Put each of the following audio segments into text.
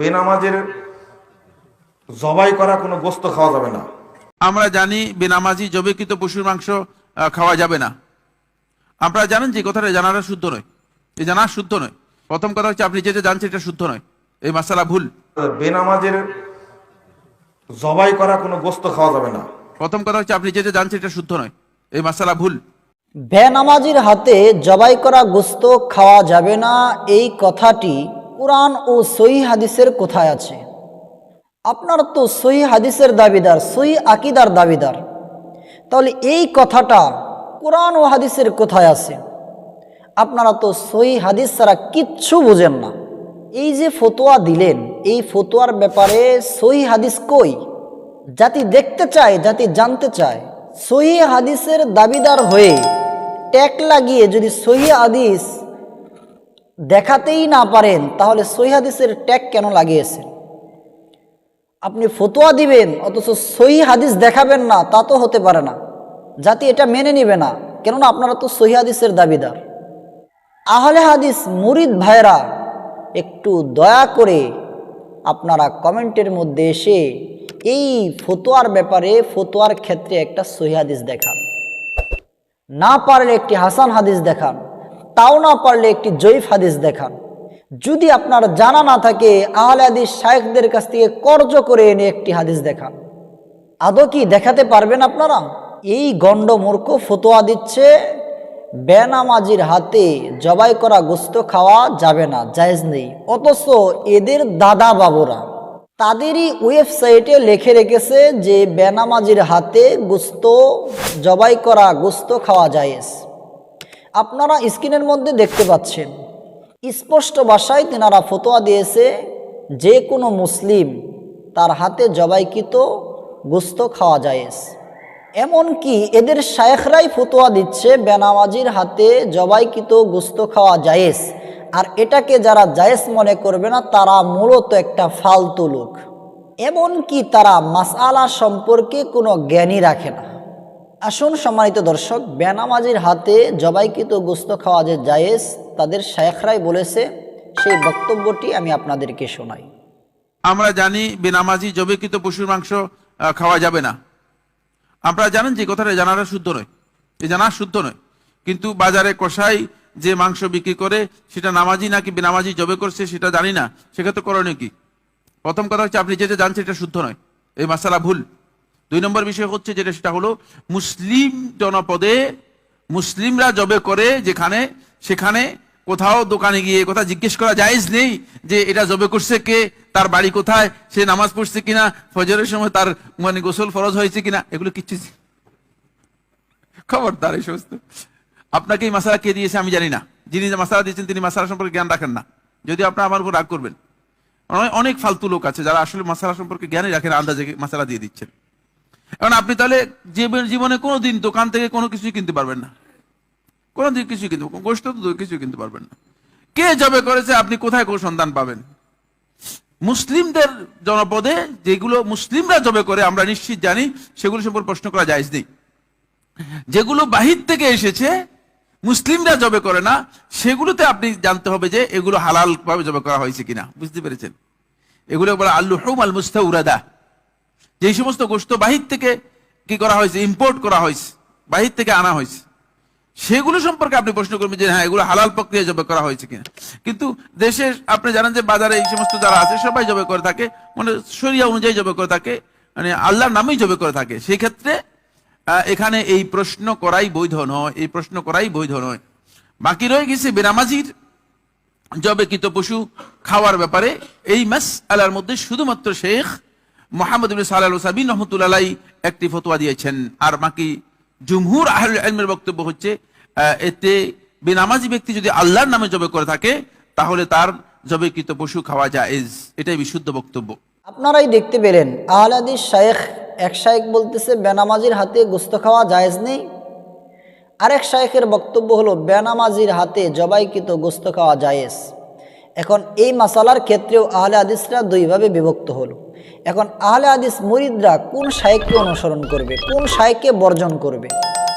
বেনামাজের জবাই করা কোনো গোস্ত খাওয়া যাবে না। আমরা জানি বেনামাজি জবেকৃত পশুর মাংস খাওয়া যাবে না। আপনারা জানেন যে কথাটা জানাটা শুদ্ধ নয়। এই জানা শুদ্ধ নয়। প্রথম কথা হচ্ছে আপনি যেটা জানছেন এটা শুদ্ধ নয়। এই মাসালা ভুল। বেনামাজের জবাই করা কোনো গোস্ত খাওয়া যাবে না। প্রথম কথা হচ্ছে আপনি যেটা জানছেন এটা শুদ্ধ নয়। এই মাসালা ভুল। বেনামাজির হাতে জবাই করা গোস্ত খাওয়া যাবে না এই কথাটি কোরআন ও সহি হাদিসের কোথায় আছে? আপনার তো সহি হাদিসের দাবিদার, সহি আকিদার দাবিদার। তাহলে এই কথাটা কোরআন ও হাদিসের কোথায় আছে? আপনারা তো সহি হাদিস ছাড়া কিচ্ছু বোঝেন না। এই যে ফতোয়া দিলেন, এই ফতোয়ার ব্যাপারে সহি হাদিস কই? জাতি দেখতে চায়, জাতি জানতে চায়। সহি হাদিসের দাবিদার হয়ে ট্যাগ লাগিয়ে যদি সহি হাদিস দেখাতেই না পারেন, তাহলে সহি হাদিসের ট্যাগ কেন লাগিয়েছেন? আপনি ফতোয়া দিবেন, অথচ সহি হাদিস দেখাবেন না, তা তো হতে পারে না। জাতি এটা মেনে নিবে না, কেননা আপনারা তো সহি হাদিসের দাবিদার। আহলে হাদিস, মুরিদ ভাইরা একটু দয়া করে আপনারা কমেন্টের মধ্যে এসে এই ফতোয়ার ব্যাপারে, ফতোয়ার ক্ষেত্রে একটা সহি হাদিস দেখান। না পারলে একটি হাসান হাদিস দেখান। তাও না পারলে একটি জয়ীফ হাদিস দেখান। যদি আপনার জানা না থাকে, আহলে হাদিস শায়েখদের কাছ থেকে কর্জ করে এনে একটি হাদিস দেখান। আদৌ কি দেখাতে পারবেন আপনারা? এই গণ্ড মূর্খ ফতোয়া দিচ্ছে, বেনামাজির হাতে জবাই করা গোস্ত খাওয়া যাবে না, জায়েজ নেই। অথচ এদের দাদা বাবুরা তাদেরই ওয়েবসাইটে লিখে রেখেছে যে, বেনামাজির হাতে গোস্ত জবাই করা গোস্ত খাওয়া জায়েজ। আপনারা স্ক্রিনের মধ্যে দেখতে পাচ্ছেন। স্পষ্ট ভাষায় তেনারা ফতোয়া দিয়েছে, যে কোনো মুসলিম তার হাতে জবাইকৃত গোস্ত খাওয়া জায়েজ। এমনকি এদের শায়েখরাই ফতোয়া দিচ্ছে, বেনামাজির হাতে জবাইকৃত গোস্ত খাওয়া জায়েজ। আর এটাকে যারা জায়েজ মনে করবে না, তারা মূলত একটা ফালতু লোক। এমনকি তারা মাসআলা সম্পর্কে কোনো জ্ঞানই রাখে না। আসুন সম্মানিত দর্শক, বেনামাজির হাতে জবাইকৃত গোস্ত খাওয়া যে জায়েজ, তাদের শায়েখরাই বলেছে, সেই বক্তব্যটি আমি আপনাদেরকে শোনাই। আমরা জানি বেনামাজি জবেকৃত পশুর মাংস খাওয়া যাবে না। আপনারা জানেন যে কথাটা জানাটা শুদ্ধ নয়। এ জানা শুদ্ধ নয়। কিন্তু বাজারে কষাই যে মাংস বিক্রি করে, সেটা নামাজি নাকি বেনামাজি জবে করছে সেটা জানি না। সেক্ষেত্রে করণীয় কি? প্রথম কথা হচ্ছে, আপনি যেটা জানছেন এটা শুদ্ধ নয়। এই মাসালা ভুল। দুই নম্বর বিষয় হচ্ছে যেটা, সেটা হলো মুসলিম জনপদে মুসলিমরা জবে করে যেখানে, সেখানে কোথাও দোকানে গিয়ে কোথাও জিজ্ঞেস করা জায়েজ নেই যে এটা জবে করছে কে, তার বাড়ি কোথায়, সে নামাজ পড়ছে কিনা, ফজরের সময় তার মানে গোসল ফরজ হয়েছে কিনা, এগুলো কিচ্ছু খবরদার এই সমস্ত। আপনাকে এই মাসালা কে দিয়েছে আমি জানি না। যিনি মাসালা দিয়েছেন তিনি মাসালা সম্পর্কে জ্ঞান রাখেন না। যদি আপনার আমার উপর রাগ করবেন। অনেক ফালতু লোক আছে যারা আসলে মাসালা সম্পর্কে জ্ঞানই রাখেন আন্দাজে মাসালা দিয়ে দিচ্ছেন। এখন আপনি তাহলে জীবন- কোনো দিন দোকান থেকে কোনো কিছুই কিনতে পারবেন না। কোনো দিন কিছুই কিনতে গোষ্ঠ তো কিছুই কিনতে পারবেন না। কে জবে করেছে আপনি কোথায় কোনো সন্ধান পাবেন? মুসলিমদের জনপদে যেগুলো মুসলিমরা জবে করে, আমরা নিশ্চিত জানি সেগুলো সম্পর্কে প্রশ্ন করা যায় নেই। যেগুলো বাহির থেকে এসেছে, মুসলিমরা জবে করে না, সেগুলোতে আপনি জানতে হবে যে এগুলো হালাল ভাবে জবে করা হয়েছে কিনা। বুঝতে পেরেছেন? এগুলো বলে আল্লু হুম আল মুস্তাউরাদা যে সমস্ত গোস্ত বাহির থেকে কি করা হয়েছে? ইম্পোর্ট করা হয়েছে, বাহির থেকে আনা হয়েছে। সেগুলো সম্পর্কে আপনি প্রশ্ন করবেন যে হ্যাঁ এগুলো হালাল প্রক্রিয়া জবে করা হয়েছে কিনা। কিন্তু দেশে আপনি জানেন যে বাজারে এই সমস্ত যারা আছে, সবাই জবে করে থাকে মানে শরিয়া অনুযায়ী জবে করে থাকে মানে আল্লাহর নামেই জবে করে থাকে। সেই ক্ষেত্রে এখানে এই প্রশ্ন করাই বৈধ নয়, এই প্রশ্ন করাই বৈধ নয়। বাকি রয়ে গেছে বেনামাজির জবেকৃত পশু খাওয়ার ব্যাপারে। এই মাস আলার মধ্যে শুধুমাত্র শেখ মোহাম্মদ ইবনে সাল্লাহ সাবিন রহমতুল্লাহ একটি ফতোয়া দিয়েছেন। আর বাকি জুমহুর আহলুল ইলমের বক্তব্য হচ্ছে এতে বেনামাজি ব্যক্তি যদি আল্লাহর নামে জবে করে থাকে, তাহলে তার জবেকৃত পশু খাওয়া জায়েজ। এটাই বিশুদ্ধ বক্তব্য। আপনারাই দেখতে পেলেন আহলাদিস শায়েখ, এক শায়েখ বলতেছে, বেনামাজির হাতে গোস্ত খাওয়া জায়েজ নেই। আরেক শায়েখের বক্তব্য হলো, বেনামাজির হাতে জবাইকৃত গোস্ত খাওয়া জায়েজ। এখন এই মাসালার ক্ষেত্রেও আহলে হাদিসরা দুইভাবে বিভক্ত হলো। এখন আহলে আদিস মুরিদরা কোন সাহেককে অনুসরণ করবে, কোন সাহেককে বর্জন করবে?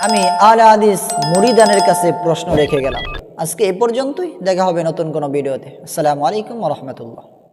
আমি আহলে আদিস মুরিদানের কাছে প্রশ্ন রেখে গেলাম। আজকে এ পর্যন্তই, দেখা হবে নতুন কোনো ভিডিওতে। আসসালামু আলাইকুম রহমতুল্লাহ।